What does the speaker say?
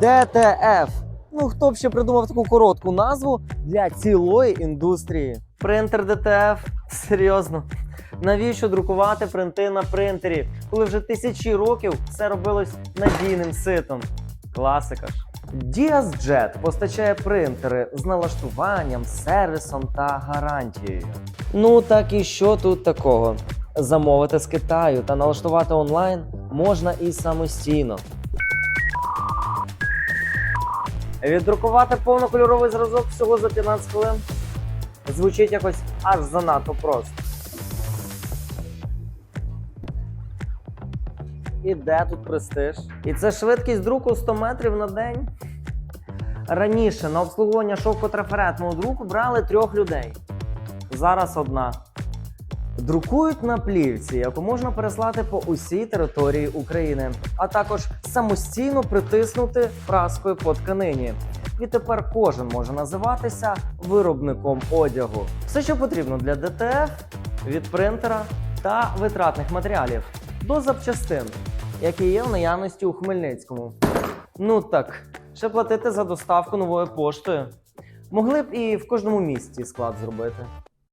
ДТФ. Ну хто б ще придумав таку коротку назву для цілої індустрії? Принтер ДТФ? Серйозно. Навіщо друкувати принти на принтері, коли вже тисячі років все робилось надійним ситом? Класика ж. Діасджет постачає принтери з налаштуванням, сервісом та гарантією. Ну так і що тут такого? Замовити з Китаю та налаштувати онлайн можна і самостійно. Віддрукувати повнокольоровий зразок всього за 15 хвилин звучить якось аж занадто просто. І де тут престиж? І це швидкість друку 100 метрів на день. Раніше на обслуговування шовкотрафаретного друку брали трьох людей. Зараз одна. Друкують на плівці, яку можна переслати по усій території України, а також самостійно притиснути праскою по тканині. Відтепер кожен може називатися виробником одягу. Все, що потрібно для ДТФ, від принтера та витратних матеріалів до запчастин, які є в наявності у Хмельницькому. Ну так, ще платити за доставку новою поштою. Могли б і в кожному місті склад зробити.